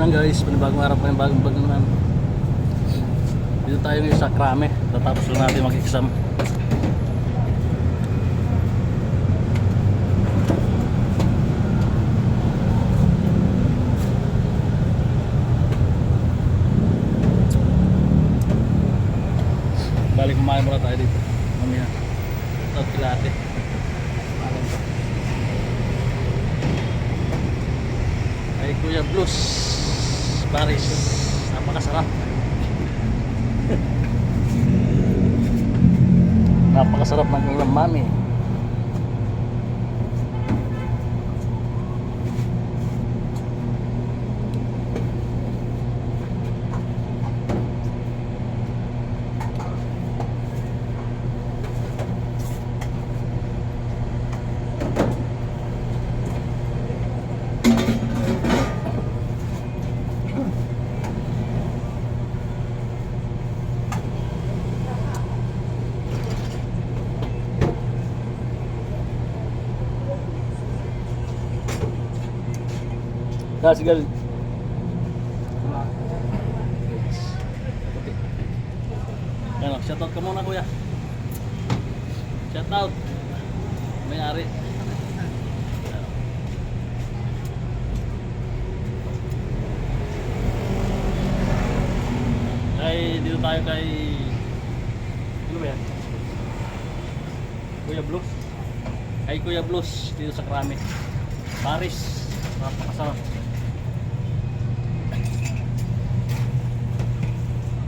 Yan guys, panibagong araw, panibagong bag naman. Dito tayo ngayon sa Krame. Tatapos lang natin mag-exam. Balik kumain muna tayo dito. Mamaya. Ito, kilate. Alam ko. Ay Kuya Blues Paris. Napakasarap. Napakasarap ng ulam mami Tak Shri Akal Enak, shout out ke mana ya? Shout out. Main Ari. Kay, dito tayo kay... Belum ya? Kuya Blues. Kay Kuya Blues dito sa Krami. Paris. Napakasarap.